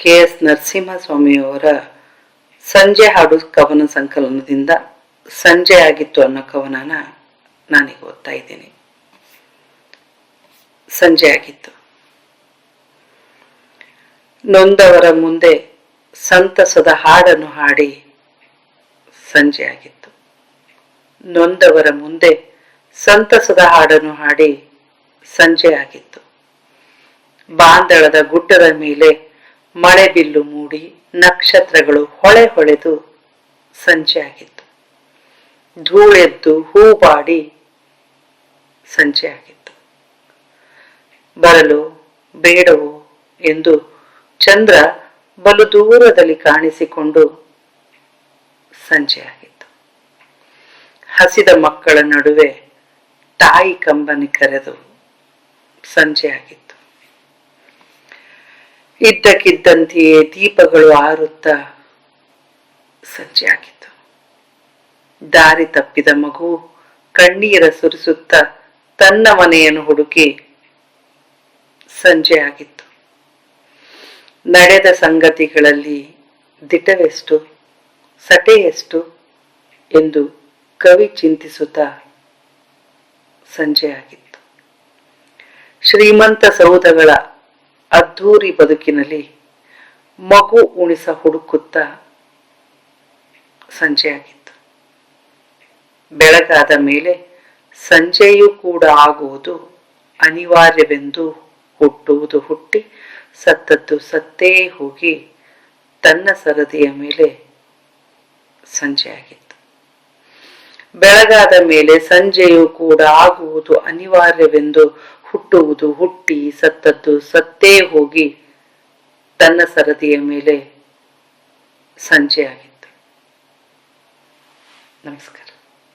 K S ನರಸಿಂಹಸ್ವಾಮಿಯವರ ಸಂಜೆ ಹಾಡು ಕವನ ಸಂಕಲನದಿಂದ ಸಂಜೆ ಆಗಿತ್ತು ಅನ್ನೋ ಕವನನ ನಾನೀಗ ಓದ್ತಾ ಇದ್ದೀನಿ. ಸಂಜೆ ಆಗಿತ್ತು. ನೊಂದವರ ಮುಂದೆ ಸಂತಸದ ಹಾಡನ್ನು ಹಾಡಿ ಸಂಜೆ ಆಗಿತ್ತು. ನೊಂದವರ ಮುಂದೆ ಸಂತಸದ ಹಾಡನ್ನು ಹಾಡಿ ಸಂಜೆ ಆಗಿತ್ತು. ಬಾಂದಳದ ಗುಡ್ಡದ ಮೇಲೆ ಮಳೆ ಬಿಲ್ಲು ಮೂಡಿ, ನಕ್ಷತ್ರಗಳು ಹೊಳೆ ಹೊಳೆದು ಸಂಜೆ ಆಗಿತ್ತು. ಧೂಳೆದ್ದು ಹೂವಾಡಿ ಸಂಜೆ ಆಗಿತ್ತು. ಬರಲು ಬೇಡವು ಎಂದು ಚಂದ್ರ ಬಲು ದೂರದಲ್ಲಿ ಕಾಣಿಸಿಕೊಂಡು ಸಂಜೆ ಆಗಿತ್ತು. ಹಸಿದ ಮಕ್ಕಳ ನಡುವೆ ತಾಯಿ ಕಂಬನಿ ಕರೆದು ಸಂಜೆ ಆಗಿತ್ತು. ಇದ್ದಕ್ಕಿದ್ದಂತೆಯೇ ದೀಪಗಳು ಆರುತ್ತ ಸಂಜೆಯಾಗಿತ್ತು. ದಾರಿ ತಪ್ಪಿದ ಮಗು ಕಣ್ಣೀರ ಸುರಿಸುತ್ತ ತನ್ನ ಮನೆಯನ್ನು ಹುಡುಕಿ ಸಂಜೆಯಾಗಿತ್ತು. ನಡೆದ ಸಂಗತಿಗಳಲ್ಲಿ ದಿಟವೆಷ್ಟು ಸಟೆ ಎಷ್ಟು ಎಂದು ಕವಿ ಚಿಂತಿಸುತ್ತಾ ಸಂಜೆಯಾಗಿತ್ತು. ಶ್ರೀಮಂತ ಸೌಧಗಳ ಅದ್ಧೂರಿ ಬದುಕಿನಲ್ಲಿ ಮಗು ಉಣಿಸ ಹುಡುಕುತ್ತಾ ಸಂಜೆಯಾಗಿತ್ತು ಬೆಳಗಾದ ಮೇಲೆ ಸಂಜೆಯೂ ಕೂಡ ಆಗುವುದು ಅನಿವಾರ್ಯವೆಂದು ಹುಟ್ಟುವುದು ಹುಟ್ಟಿ ಸತ್ತದ್ದು ಸತ್ತೇ ಹೋಗಿ ತನ್ನ ಸರದಿಯ ಮೇಲೆ ಸಂಜೆಯಾಗಿತ್ತು ಬೆಳಗಾದ ಮೇಲೆ ಸಂಜೆಯೂ ಕೂಡ ಆಗುವುದು ಅನಿವಾರ್ಯವೆಂದು ಹುಟ್ಟುವುದು ಹುಟ್ಟಿ ಸತ್ತದ್ದು ಸತ್ತೇ ಹೋಗಿ ತನ್ನ ಸರದಿಯ ಮೇಲೆ ಸಂಜೆ ಆಗಿತ್ತು. ನಮಸ್ಕಾರ.